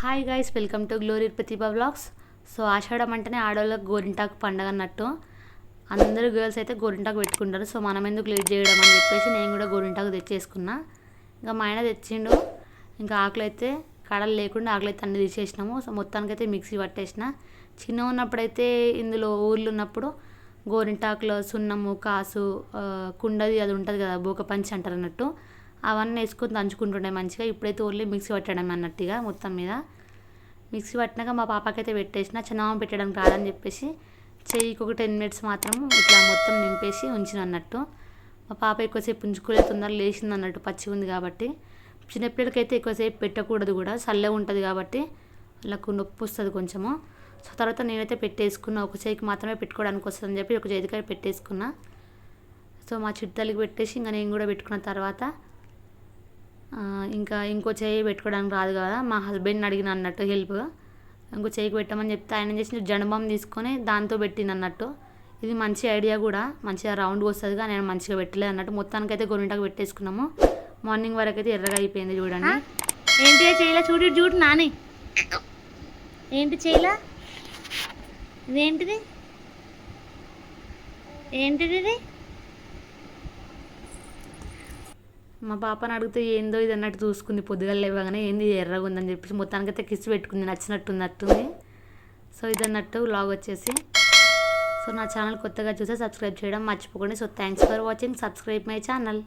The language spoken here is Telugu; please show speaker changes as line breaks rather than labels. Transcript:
Hi guys welcome to Glory Pratibha blogs so ఆషాఢం అంటేనే ఆడవాళ్ళకి గోరింటాకు పండగ అన్నట్టు. అందరూ గర్ల్స్ అయితే గోరింటాకు పెట్టుకుంటారు. సో మనం ఎందుకు లేట్ చేయడం అని చెప్పేసి నేను కూడా గోరింటాకు తెచ్చేసుకున్నా. ఇంకా మా ఆయన తెచ్చిండు. ఇంకా ఆకులు అయితే కడలు లేకుండా ఆకులు అయితే అన్ని తీసేసినాము. సో మొత్తానికి అయితే మిక్సీ పట్టేసిన. చిన్న ఉన్నప్పుడైతే ఇందులో ఊర్లు ఉన్నప్పుడు గోరింటాకులో సున్నము కాసు కుండది అది ఉంటుంది కదా బోక పంచి అంటారు అన్నట్టు. అవన్నీ వేసుకొని దంచుకుంటుండే మంచిగా. ఇప్పుడైతే ఓన్లీ మిక్సీ పట్టడం అన్నట్టుగా మొత్తం మీద. మిక్సీ పట్టినాక మా పాపకైతే పెట్టేసిన. చిన్నమ్మ పెట్టడం రాదని చెప్పేసి చెయ్యికి ఒక టెన్ మినిట్స్ మాత్రం ఇట్లా మొత్తం నింపేసి ఉంచిన అన్నట్టు. మా పాప ఎక్కువసేపు ఉంచుకోలే తొందర లేచింది అన్నట్టు పచ్చి ఉంది కాబట్టి. చిన్నపిల్లలకైతే ఎక్కువసేపు పెట్టకూడదు కూడా. చల్లగా ఉంటుంది కాబట్టి వాళ్ళకు నొప్పి వస్తుంది కొంచెము. సో తర్వాత నేనైతే పెట్టేసుకున్నా. ఒక చేయికి మాత్రమే పెట్టుకోవడానికి వస్తుందని చెప్పి ఒక చేతికాయ పెట్టేసుకున్నా. సో మా చిట్టలకి పెట్టేసి ఇంకా నేను కూడా పెట్టుకున్న తర్వాత ఇంకా ఇంకో చేయి పెట్టుకోవడానికి రాదు కదా మా హస్బెండ్ని అడిగిన అన్నట్టు హెల్ప్. ఇంకో చేయికి పెట్టమని చెప్తే ఆయన చేసిన జనబామ్ తీసుకొని దాంతో పెట్టిన అన్నట్టు. ఇది మంచి ఐడియా కూడా మంచిగా రౌండ్గా వస్తుంది కానీ నేను మంచిగా పెట్టలేదు అన్నట్టు. మొత్తానికి అయితే గొర్రెంటాకు పెట్టేసుకున్నాము. మార్నింగ్ వరకు అయితే ఎర్రగా అయిపోయింది చూడండి.
ఏంటి చేయలే? చూడు చూడు నాని. ఏంటి చేయలా? ఇదేంటిది? ఏంటిది ఇది?
మా పాపని అడిగితే ఏందో ఇది అన్నట్టు చూసుకుంది. పొద్దుగా లేవగానే ఏంది ఎర్రగా ఉందని చెప్పేసి మొత్తానికి అయితే కిస్ పెట్టుకుంది నచ్చినట్టు ఉన్నట్టుంది సో ఇది అన్నట్టు వ్లాగ్ వచ్చేసి. సో నా ఛానల్ కొత్తగా చూసే సబ్స్క్రైబ్ చేయడం మర్చిపోకండి. So thanks for watching subscribe my channel